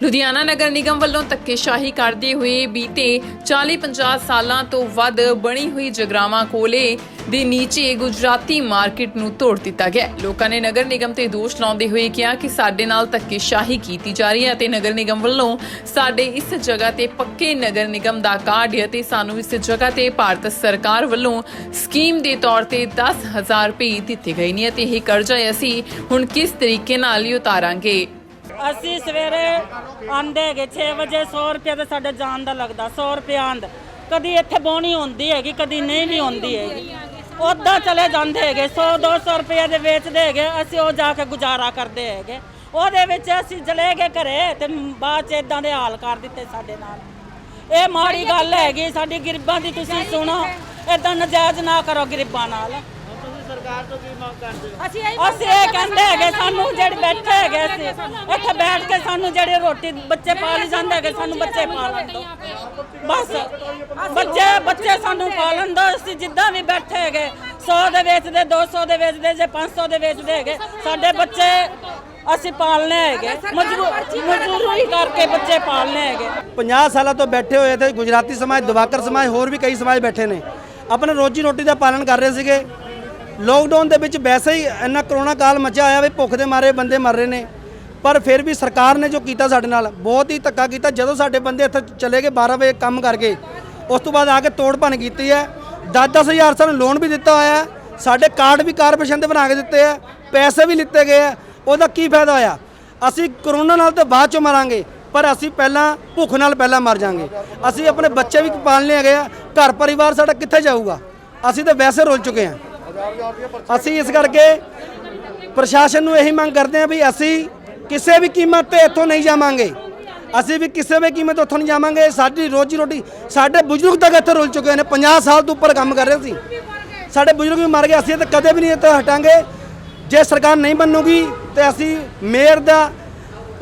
ਲੁਧਿਆਣਾ ਨਗਰ ਨਿਗਮ ਵੱਲੋਂ ਧੱਕੇਸ਼ਾਹੀ ਕਰਦੇ ਹੋਏ ਬੀਤੇ 40-50 ਸਾਲਾਂ ਤੋਂ ਵੱਧ ਬਣੀ ਹੋਈ ਜਗਰਾਵਾਂ ਕੋਲੇ ਦੇ ਨੀਚੇ ਗੁਜਰਾਤੀ ਮਾਰਕੀਟ ਨੂੰ ਤੋੜ ਦਿੱਤਾ ਗਿਆ। ਲੋਕਾਂ ਨੇ ਨਗਰ ਨਿਗਮ ਤੇ ਦੋਸ਼ ਲਾਉਂਦੇ ਹੋਏ ਕਿਹਾ ਕਿ ਸਾਡੇ ਨਾਲ ਧੱਕੇਸ਼ਾਹੀ ਕੀਤੀ ਜਾ ਰਹੀ ਹੈ ਅਤੇ ਨਗਰ ਨਿਗਮ ਵੱਲੋਂ ਸਾਡੇ ਇਸ ਜਗ੍ਹਾ ਤੇ ਪੱਕੇ ਨਗਰ ਨਿਗਮ ਦਾ ਕਾਰਡ ਹੈ ਤੇ ਸਾਨੂੰ ਇਸ ਜਗ੍ਹਾ ਤੇ ਭਾਰਤ ਸਰਕਾਰ ਵੱਲੋਂ ਸਕੀਮ ਦੇ ਤੌਰ ਤੇ 10000 ਰੁਪਏ ਦਿੱਤੇ ਗਏ ਨੇ ਅਤੇ ਇਹ ਕਰਜ਼ਾ ਅਸੀਂ ਹੁਣ ਕਿਸ ਤਰੀਕੇ ਨਾਲ ਹੀ ਉਤਾਰਾਂਗੇ? ਅਸੀਂ ਸਵੇਰੇ ਆਂਦੇ ਹੈਗੇ 6 ਵਜੇ 100 ਰੁਪਏ ਤੇ ਸਾਡੇ ਜਾਣ ਦਾ ਲੱਗਦਾ 100 ਰੁਪਏ ਆਂਦ ਕਦੀ ਇੱਥੇ ਬੋਣੀ ਹੁੰਦੀ ਹੈਗੀ, ਕਦੀ ਨਹੀਂ ਵੀ ਹੁੰਦੀ ਹੈਗੀ। ਉੱਦਾਂ ਚਲੇ ਜਾਂਦੇ ਹੈਗੇ 100 200 ਰੁਪਏ ਦੇ ਵੇਚਦੇ ਹੈਗੇ, ਅਸੀਂ ਉਹ ਜਾ ਕੇ ਗੁਜ਼ਾਰਾ ਕਰਦੇ ਹੈਗੇ। ਉਹਦੇ ਵਿੱਚ ਅਸੀਂ ਚਲੇ ਗਏ ਘਰੇ ਤੇ ਬਾਅਦ ਚ ਇਦਾਂ ਦੇ ਹਾਲ ਕਰ ਦਿੱਤੇ ਸਾਡੇ ਨਾਲ। ਇਹ ਮਾੜੀ ਗੱਲ ਹੈਗੀ, ਸਾਡੀ ਗਰੀਬਾਂ ਦੀ ਤੁਸੀਂ ਸੁਣੋ ਇਦਾਂ ਨਜਾਇਜ਼ ਨਾ ਕਰੋ ਗਰੀਬਾਂ ਨਾਲ। ਅਸੀਂ ਇਹੀ ਅਸੀਂ ਇਹ ਕਹਿੰਦੇ ਹੈਗੇ ਸਾਨੂੰ ਜਿਹੜੇ ਬੈਠੇ ਹੈਗੇ ਅਸੀਂ ਇੱਥੇ ਬੈਠ ਕੇ ਸਾਨੂੰ ਜਿਹੜੇ ਰੋਟੀ ਬੱਚੇ ਪਾਲੀ ਜਾਂਦੇ ਹੈਗੇ ਸਾਨੂੰ ਬੱਚੇ ਪਾਲਣ ਦਿਓ ਬਸ। ਬੱਚੇ ਬੱਚੇ ਸਾਨੂੰ ਪਾਲਣ ਦਿਓ ਅਸੀਂ ਜਿੱਦਾਂ ਵੀ ਬੈਠੇ ਹੈਗੇ 100 ਦੇ ਵੇਚਦੇ 200 ਦੇ ਵੇਚਦੇ ਜੇ 500 ਦੇ ਵੇਚਦੇ ਹੈਗੇ ਸਾਡੇ ਬੱਚੇ ਅਸੀਂ ਪਾਲਣੇ ਹੈਗੇ। ਮਜਬੂਰ ਕਰਕੇ ਬੱਚੇ ਪਾਲਣੇ ਹੈਗੇ। 50 ਸਾਲਾਂ ਤੋਂ ਬੈਠੇ ਹੋਏ ਤੇ ਗੁਜਰਾਤੀ ਸਮਾਜ ਦਵਾਕਰ ਸਮਾਜ ਹੋਰ ਵੀ ਕਈ ਸਮਾਜ ਬੈਠੇ ਨੇ। ਆਪਣੇ ਰੋਜੀ ਰੋਟੀ ਦਾ ਪਾਲਣ ਕਰ ਰਹੇ ਸੀਗੇ। ਲੋਕਡਾਊਨ ਦੇ ਵਿੱਚ ਵੈਸੇ ਹੀ ਇੰਨਾ ਕਰੋਨਾ ਕਾਲ ਮਚਿਆ ਹੋਇਆ ਵੀ ਭੁੱਖ ਦੇ ਮਾਰੇ ਬੰਦੇ ਮਰ ਰਹੇ ਨੇ। ਪਰ ਫਿਰ ਵੀ ਸਰਕਾਰ ਨੇ ਜੋ ਕੀਤਾ ਸਾਡੇ ਨਾਲ, ਬਹੁਤ ਹੀ ਧੱਕਾ ਕੀਤਾ। ਜਦੋਂ ਸਾਡੇ ਬੰਦੇ ਇੱਥੇ ਚਲੇ ਗਏ 12 ਵਜੇ ਕੰਮ ਕਰਕੇ, ਉਸ ਤੋਂ ਬਾਅਦ ਆ ਕੇ ਤੋੜ ਭੰਨ ਕੀਤੀ ਹੈ। 10 ਹਜ਼ਾਰ ਸਾਨੂੰ ਲੋਨ ਵੀ ਦਿੱਤਾ ਹੋਇਆ ਸਾਡੇ ਕਾਰਡ ਵੀ ਕਾਰਪੋਰੇਸ਼ਨ ਦੇ ਬਣਾ ਕੇ ਦਿੱਤੇ ਆ ਪੈਸੇ ਵੀ ਲਿੱਤੇ ਗਏ ਆ ਉਹਦਾ ਕੀ ਫਾਇਦਾ ਹੋਇਆ? ਅਸੀਂ ਕਰੋਨਾ ਨਾਲ ਤਾਂ ਬਾਅਦ ਚੋਂ ਮਰਾਂਗੇ, ਪਰ ਅਸੀਂ ਪਹਿਲਾਂ ਭੁੱਖ ਨਾਲ ਪਹਿਲਾਂ ਮਰ ਜਾਾਂਗੇ। ਅਸੀਂ ਆਪਣੇ ਬੱਚੇ ਵੀ ਪਾਲਣੇ ਹੈਗੇ ਆ। ਘਰ ਪਰਿਵਾਰ ਸਾਡਾ ਕਿੱਥੇ ਜਾਊਗਾ? ਅਸੀਂ ਤਾਂ ਵੈਸੇ ਰੁੱਲ ਚੁੱਕੇ ਹਾਂ। ਅਸੀਂ ਇਸ ਕਰਕੇ ਪ੍ਰਸ਼ਾਸਨ ਨੂੰ ਇਹੀ ਮੰਗ ਕਰਦੇ ਹਾਂ ਵੀ ਅਸੀਂ ਕਿਸੇ ਵੀ ਕੀਮਤ ਤੇ ਇੱਥੋਂ ਨਹੀਂ ਜਾਵਾਂਗੇ। ਅਸੀਂ ਵੀ ਕਿਸੇ ਵੀ ਕੀਮਤ ਉੱਥੋਂ ਨਹੀਂ ਜਾਵਾਂਗੇ। ਸਾਡੀ ਰੋਜੀ ਰੋਟੀ, ਸਾਡੇ ਬਜ਼ੁਰਗ ਤੱਕ ਇੱਥੇ ਰੁਲ ਚੁੱਕੇ ਨੇ। 50 ਸਾਲ ਤੋਂ ਉੱਪਰ ਕੰਮ ਕਰ ਰਹੇ ਸੀ। ਸਾਡੇ ਬਜ਼ੁਰਗ ਵੀ ਮਰ ਗਏ, ਅਸੀਂ ਤਾਂ ਕਦੇ ਵੀ ਨਹੀਂ ਇੱਥੇ ਹਟਾਂਗੇ। ਜੇ ਸਰਕਾਰ ਨਹੀਂ ਬਣੂਗੀ ਤੇ ਅਸੀਂ ਮੇਅਰ ਦਾ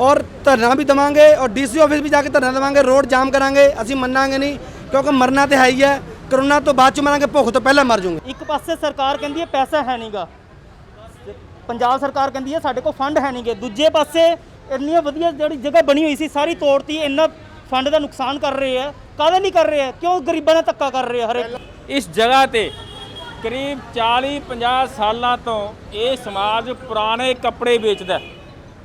ਔਰ ਧਰਨਾ ਵੀ ਦਵਾਂਗੇ ਔਰ ਡੀਸੀ ਆਫਿਸ ਵੀ ਜਾ ਕੇ ਧਰਨਾ ਦਵਾਂਗੇ। ਰੋਡ ਜਾਮ ਕਰਾਂਗੇ। ਅਸੀਂ ਮੰਨਾਂਗੇ ਨਹੀਂ, ਕਿਉਂਕਿ ਮਰਨਾ ਤੇ ਹੈ ਹੀ ਹੈ। ਕਰੋਨਾ ਤੋਂ ਬਾਅਦ ਚ ਮਰਾਂਗੇ ਭੁੱਖ ਤੋਂ ਪਹਿਲਾਂ ਮਰ ਜਾਵਾਂਗੇ ਇੱਕ ਪਾਸੇ ਸਰਕਾਰ ਕਹਿੰਦੀ ਹੈ ਪੈਸਾ ਹੈ ਨਹੀਂਗਾ ਪੰਜਾਬ ਸਰਕਾਰ ਕਹਿੰਦੀ ਹੈ ਸਾਡੇ ਕੋਲ ਫੰਡ ਹੈ ਨਹੀਂਗੇ ਦੂਜੇ ਪਾਸੇ ਇੰਨੀਆਂ ਵਧੀਆ ਜਿਹੜੀ ਜਗ੍ਹਾ ਬਣੀ ਹੋਈ ਸੀ ਸਾਰੀ ਤੋੜਤੀ ਇੰਨਾ ਫੰਡ ਦਾ ਨੁਕਸਾਨ ਕਰ ਰਹੇ ਆ। ਕਾਹਦੇ ਨਹੀਂ ਕਰ ਰਹੇ ਆ? ਕਿਉਂ ਗਰੀਬਾਂ ਨਾਲ ਧੱਕਾ ਕਰ ਰਹੇ ਆ ਹਰੇਕ? ਇਸ ਜਗ੍ਹਾ ਤੇ ਕਰੀਬ 40-50 ਸਾਲਾਂ ਤੋਂ ਇਹ ਸਮਾਜ ਪੁਰਾਣੇ ਕੱਪੜੇ ਵੇਚਦਾ ਹੈ।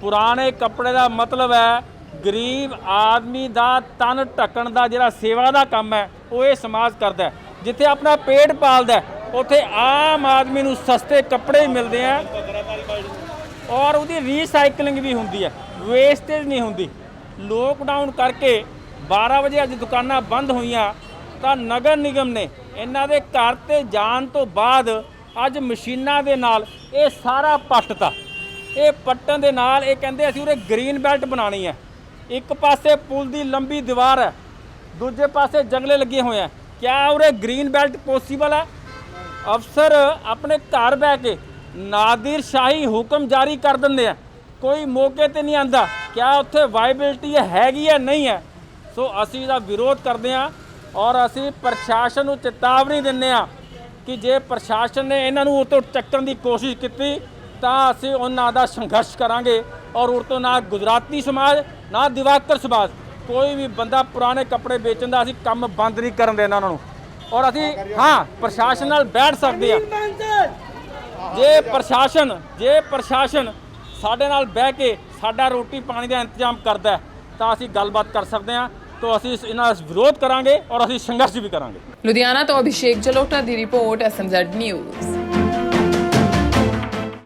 ਪੁਰਾਣੇ ਕੱਪੜੇ ਦਾ ਮਤਲਬ ਹੈ ਗਰੀਬ ਆਦਮੀ ਦਾ ਤਨ ਢੱਕਣ ਦਾ ਜਿਹੜਾ ਸੇਵਾ ਦਾ ਕੰਮ ਹੈ, ਉਹ ਇਹ ਸਮਾਜ ਕਰਦਾ ਜਿੱਥੇ ਆਪਣਾ ਪੇਟ ਪਾਲਦਾ ਉੱਥੇ ਆਮ ਆਦਮੀ ਨੂੰ ਸਸਤੇ ਕੱਪੜੇ ਮਿਲਦੇ ਆ ਔਰ ਉਹਦੀ ਰੀਸਾਈਕਲਿੰਗ ਵੀ ਹੁੰਦੀ ਹੈ ਵੇਸਟੇਜ ਨਹੀਂ ਹੁੰਦੀ। ਲੋਕਡਾਊਨ ਕਰਕੇ 12 ਵਜੇ ਅੱਜ ਦੁਕਾਨਾਂ ਬੰਦ ਹੋਈਆਂ, ਤਾਂ ਨਗਰ ਨਿਗਮ ਨੇ ਇਹਨਾਂ ਦੇ ਘਰ ਤੇ ਜਾਣ ਤੋਂ ਬਾਅਦ ਅੱਜ ਮਸ਼ੀਨਾਂ ਦੇ ਨਾਲ ਇਹ ਸਾਰਾ ਪੱਟਤਾ ਇਹ ਪੱਟਣ ਦੇ ਨਾਲ ਇਹ ਕਹਿੰਦੇ ਅਸੀਂ ਉਰੇ ਗ੍ਰੀਨ ਬੈਲਟ ਬਣਾਣੀ ਹੈ। ਇੱਕ ਪਾਸੇ ਪੁਲ ਦੀ ਲੰਬੀ ਦੀਵਾਰ ਹੈ, ਦੂਜੇ ਪਾਸੇ ਜੰਗਲੇ ਲੱਗੇ ਹੋਏ ਆ ਕਿਆ ਉਰੇ ਗ੍ਰੀਨ ਬੈਲਟ ਪੋਸੀਬਲ ਹੈ? ਅਫਸਰ ਆਪਣੇ ਘਰ ਬਹਿ ਕੇ ਨਾਦਿਰ ਸ਼ਾਹੀ ਹੁਕਮ ਜਾਰੀ ਕਰ ਦਿੰਦੇ ਆ ਕੋਈ ਮੌਕੇ ਤੇ ਨਹੀਂ ਆਂਦਾ। ਕਿਆ ਉੱਥੇ ਵਾਇਬਿਲਟੀ ਹੈਗੀ ਹੈ, ਨਹੀਂ ਹੈ? ਸੋ ਅਸੀਂ ਇਹਦਾ ਵਿਰੋਧ ਕਰਦੇ ਆ ਔਰ ਅਸੀਂ ਪ੍ਰਸ਼ਾਸਨ ਨੂੰ ਚੇਤਾਵਨੀ ਦਿੰਦੇ ਆ ਕਿ ਜੇ ਪ੍ਰਸ਼ਾਸਨ ਨੇ ਇਹਨਾਂ ਨੂੰ ਉਤੋਂ ਚੱਕਣ ਦੀ ਕੋਸ਼ਿਸ਼ ਕੀਤੀ ਤਾਂ ਅਸੀਂ ਉਹਨਾਂ ਦਾ ਸੰਘਰਸ਼ ਕਰਾਂਗੇ। ਔਰ ਉਰ ਨਾ ਗੁਜਰਾਤੀ ਸਮਾਜ, ਨਾ ਦਿਵਾਕਰ ਸਮਾਜ। ਕੋਈ ਵੀ ਬੰਦਾ ਪੁਰਾਣੇ ਕੱਪੜੇ ਵੇਚਣ ਦਾ ਅਸੀਂ ਕੰਮ ਬੰਦ ਨਹੀਂ ਕਰਨ ਦੇਣਾ ਉਹਨਾਂ ਨੂੰ। ਔਰ ਅਸੀਂ, ਹਾਂ, ਪ੍ਰਸ਼ਾਸਨ ਨਾਲ ਬੈਠ ਸਕਦੇ ਆ ਜੇ ਪ੍ਰਸ਼ਾਸਨ ਜੇ ਪ੍ਰਸ਼ਾਸਨ ਸਾਡੇ ਨਾਲ ਬਹਿ ਕੇ ਸਾਡਾ ਰੋਟੀ ਪਾਣੀ ਦਾ ਇੰਤਜ਼ਾਮ ਕਰਦਾ ਤਾਂ ਅਸੀਂ ਗੱਲਬਾਤ ਕਰ ਸਕਦੇ ਹਾਂ। ਤਾਂ ਅਸੀਂ ਇਹਨਾਂ ਦਾ ਵਿਰੋਧ ਕਰਾਂਗੇ ਔਰ ਅਸੀਂ ਸੰਘਰਸ਼ ਵੀ ਕਰਾਂਗੇ। ਲੁਧਿਆਣਾ ਤੋਂ ਅਭਿਸ਼ੇਕ ਜਲੋਟਾ ਦੀ ਰਿਪੋਰਟ ਐਸਐਮਜ਼ੈਡ ਨਿਊਜ਼।